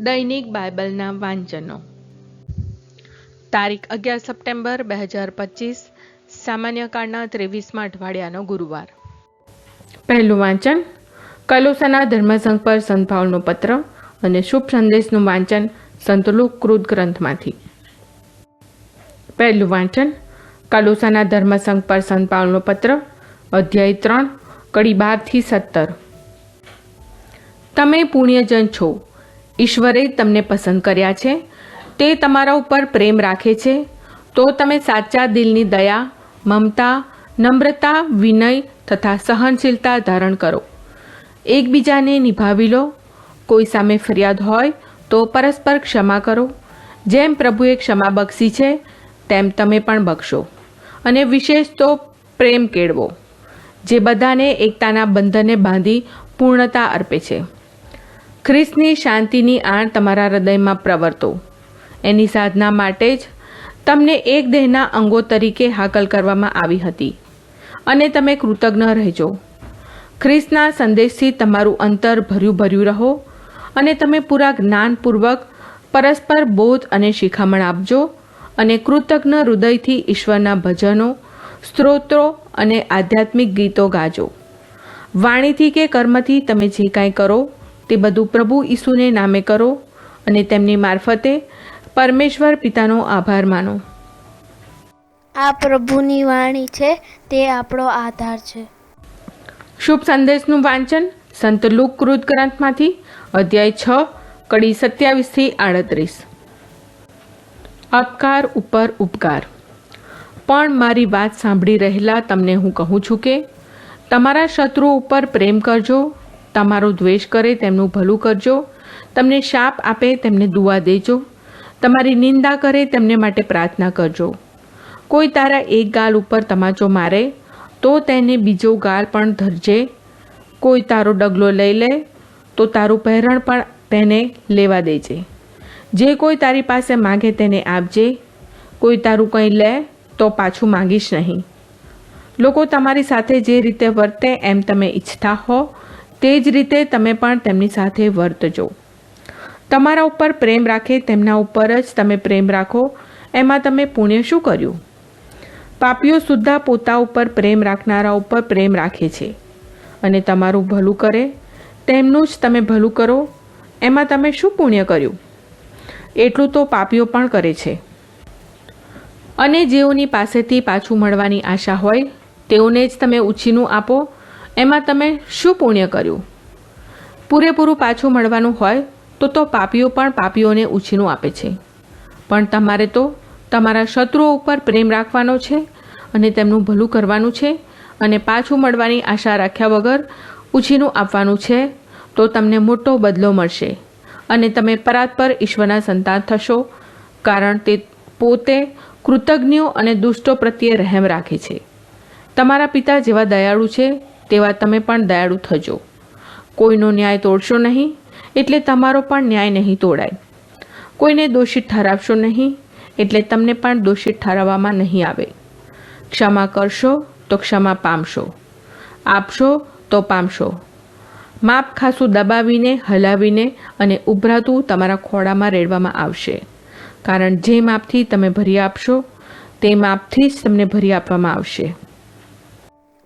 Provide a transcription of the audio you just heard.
દૈનિક બાઇબલના વાંચનો. તારીખ અગિયાર સપ્ટેમ્બર બે હજાર પચીસ, સામાન્ય કાળના ત્રેવીસમાં અઠવાડિયાનો ગુરુવાર. પહેલું વાંચન, કલોસાના ધર્મસંઘ પર સંતભાવનો પત્ર અને શુભ સંદેશનું વાંચન સંતુલુક કૃત ગ્રંથમાંથી. પહેલું વાંચન, કલોસાના ધર્મસંઘ પર સંત પત્ર, અધ્યાય ત્રણ, કડી બારથી સત્તર. તમે પુણ્યજન છો. ઈશ્વરે તમને પસંદ કર્યા છે, તે તમારા ઉપર પ્રેમ રાખે છે, તો તમે સાચા દિલની દયા, મમતા, નમ્રતા, વિનય તથા સહનશીલતા ધારણ કરો. એકબીજાને નિભાવી લો. કોઈ સામે ફરિયાદ હોય તો પરસ્પર ક્ષમા કરો. જેમ પ્રભુએ ક્ષમા બક્ષી છે, તેમ તમે પણ બક્ષો. અને વિશેષ તો પ્રેમ કેળવો, જે બધાને એકતાના બંધને બાંધી પૂર્ણતા અર્પે છે. ખ્રિસ્તની શાંતિની આણ તમારા હૃદયમાં પ્રવર્તો. એની સાધના માટે જ તમને એક દેહના અંગો તરીકે હાકલ કરવામાં આવી હતી. અને તમે કૃતજ્ઞ રહેજો. ખ્રિસ્તના સંદેશથી તમારું અંતર ભર્યું ભર્યું રહો અને તમે પૂરા જ્ઞાનપૂર્વક પરસ્પર બોધ અને શિખામણ આપજો અને કૃતજ્ઞ હૃદયથી ઈશ્વરના ભજનો, સ્ત્રોત્રો અને આધ્યાત્મિક ગીતો ગાજો. વાણીથી કે કર્મથી તમે જે કાંઈ કરો તે બધું પ્રભુ ઈસુને નામે કરો અને તેમની મારફતે પરમેશ્વર પિતાનો આભાર માનો. આ પ્રભુની વાણી છે તે આપણો આધાર છે. શુભ સંદેશનું વાંચન સંત લુક કૃત ગ્રંથમાંથી અધ્યાય છ કડી સત્યાવીસથી આડત્રીસ. અપકાર ઉપર ઉપકાર. પણ મારી વાત સાંભળી રહેલા તમને હું કહું છું કે તમારા શત્રુઓ ઉપર પ્રેમ કરજો તમારો દ્વેષ કરે તેમનું ભલું કરજો. તમને શાપ આપે તેમને દુઆ દેજો. તમારી નિંદા કરે તેમને માટે પ્રાર્થના કરજો. કોઈ તારા એક ગાલ ઉપર તમાચો મારે, તો તેને બીજો ગાલ પણ ધરજે. કોઈ તારો ડગલો લઈ લે, તો તારું પહેરણ પણ તેને લેવા દેજે. જે કોઈ તારી પાસે માગે તેને આપજે. કોઈ તારું કંઈ લે, તો પાછું માંગીશ નહીં. લોકો તમારી સાથે જે રીતે વર્તે એમ તમે ઈચ્છતા હો તે જ રીતે તમે પણ તેમની સાથે વર્તજો. તમારા ઉપર પ્રેમ રાખે તેમના ઉપર જ તમે પ્રેમ રાખો. એમાં તમે પુણ્ય શું કર્યું? પાપીઓ સુદ્ધા પોતા ઉપર પ્રેમ રાખનારા ઉપર પ્રેમ રાખે છે. અને તમારું ભલું કરે, તેમનું જ તમે ભલું કરો. એમાં તમે શું પુણ્ય કર્યું? એટલું તો પાપીઓ પણ કરે છે. અને જેઓની પાસેથી પાછું મળવાની આશા હોય, તેઓને જ તમે ઉછીનું આપો એમાં તમે શું પુણ્ય કર્યું? પૂરેપૂરું પાછું મળવાનું હોય તો તો પાપીઓ પણ પાપીઓને ઉછીનું આપે છે. પણ તમારે તો તમારા શત્રુઓ ઉપર પ્રેમ રાખવાનો છે અને તેમનું ભલું કરવાનું છે અને પાછું મળવાની આશા રાખ્યા વગર ઉછીનું આપવાનું છે તો તમને મોટો બદલો મળશે અને તમે પરાત્પર ઈશ્વરના સંતાન થશો કારણ તે પોતે કૃતજ્ઞો અને દુષ્ટો પ્રત્યે રહેમ રાખે છે. તમારા પિતા જેવા દયાળુ છે તેવા તમે પણ દયાળુ થજો. કોઈનો ન્યાય તોડશો નહીં, એટલે તમારો પણ ન્યાય નહીં તોડાય. કોઈને દોષિત ઠરાવશો નહીં, એટલે તમને પણ દોષિત ઠરાવવામાં નહીં આવે. ક્ષમા કરશો તો ક્ષમા પામશો. આપશો તો પામશો. માપ ખાસું દબાવીને, હલાવીને અને ઉભરાતું તમારા ખોળામાં રેડવામાં આવશે. કારણ જે માપથી તમે ભરી આપશો, તે માપથી જ તમને ભરી આપવામાં આવશે.